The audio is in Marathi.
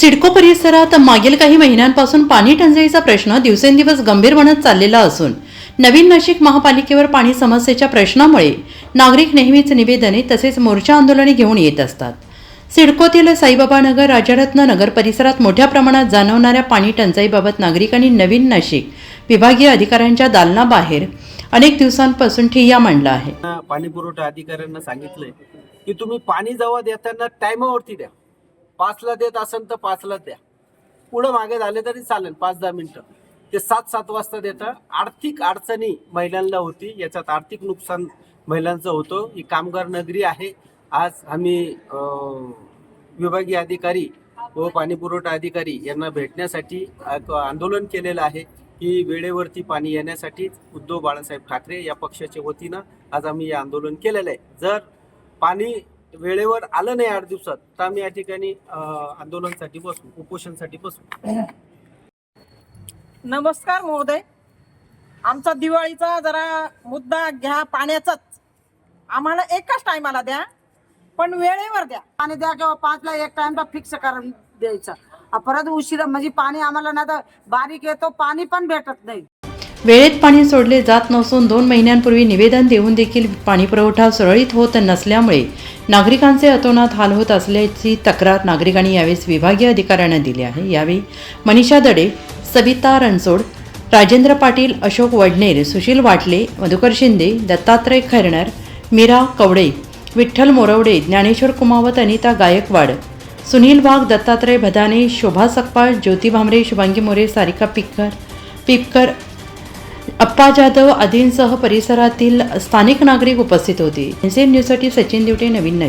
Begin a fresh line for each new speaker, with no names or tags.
सिडको परिसरात मागील काही महिन्यांपासून पाणी टंचाईचा प्रश्न दिवसेंदिवस गंभीर बनत चाललेला असून नवीन नाशिक महापालिकेवर पाणी समस्येच्या प्रश्नामुळे नागरिक नेहमीच निवेदने तसेच मोर्चा आंदोलने घेऊन येत असतात. सिडकोतील साईबाबा नगर राजारत्न नगर परिसरात मोठ्या प्रमाणात जाणवणाऱ्या पाणी टंचाईबाबत नागरिकांनी नवीन नाशिक विभागीय अधिकाऱ्यांच्या दालनाबाहेर अनेक दिवसांपासून ठिय्या मांडला आहे.
पाणी पुरवठा अधिकाऱ्यांना सांगितलंय की तुम्ही पाणी जेव्हा देताना टायमावरती द्या. पाचला देत असेल तर पाचला द्या. पुढं मागे झाले तरी चालेल पाच दहा मिनटं. ते सात सात वाजता देता. आर्थिक अडचणी महिलांना होती. याच्यात आर्थिक नुकसान महिलांचं होतं. ही कामगार नगरी आहे. आज आम्ही विभागीय अधिकारी व पाणी पुरवठा अधिकारी यांना भेटण्यासाठी एक आंदोलन केलेलं आहे. की वेळेवरती पाणी येण्यासाठी उद्धव बाळासाहेब ठाकरे या पक्षाच्या वतीनं आज आम्ही हे आंदोलन केलेलं आहे. जर पाणी वेळेवर आलं नाही आठ दिवसात तर आम्ही या ठिकाणी आंदोलनासाठी बसू उपोषणसाठी बसू.
नमस्कार महोदय. आमचा दिवाळीचा जरा मुद्दा घ्या पाण्याचाच. आम्हाला एकाच टायमाला द्या पण वेळेवर द्या.
पाणी द्या किंवा पाचला एक टाइमला फिक्स करून द्यायचं. परत उशिरा म्हणजे पाणी आम्हाला ना तर बारीक येतो पाणी पण भेटत नाही.
वेळेत पाणी सोडले जात नसून दोन महिन्यांपूर्वी निवेदन देऊन देखील पाणीपुरवठा सुरळीत होत नसल्यामुळे नागरिकांचे अतोनात हाल होत असल्याची तक्रार नागरिकांनी यावेळेस विभागीय अधिकाऱ्यांना दिली आहे. यावेळी मनीषा दडे सविता रणसोड राजेंद्र पाटील अशोक वडनेर सुशील वाटले मधुकर शिंदे दत्तात्रय खैरणार मीरा कवडे विठ्ठल मोरवडे ज्ञानेश्वर कुमावत अनिता गायकवाड सुनील वाघ दत्तात्रय भदाने शोभा सकपाळ ज्योती भामरे शुभांगी मोरे सारिका पिक्कर पिपकर अप्पा जाधव आदींसह परिसरातील स्थानिक नागरिक उपस्थित होते. एनसीएन न्यूजसाठी सचिन दिवटे नवीन नगर.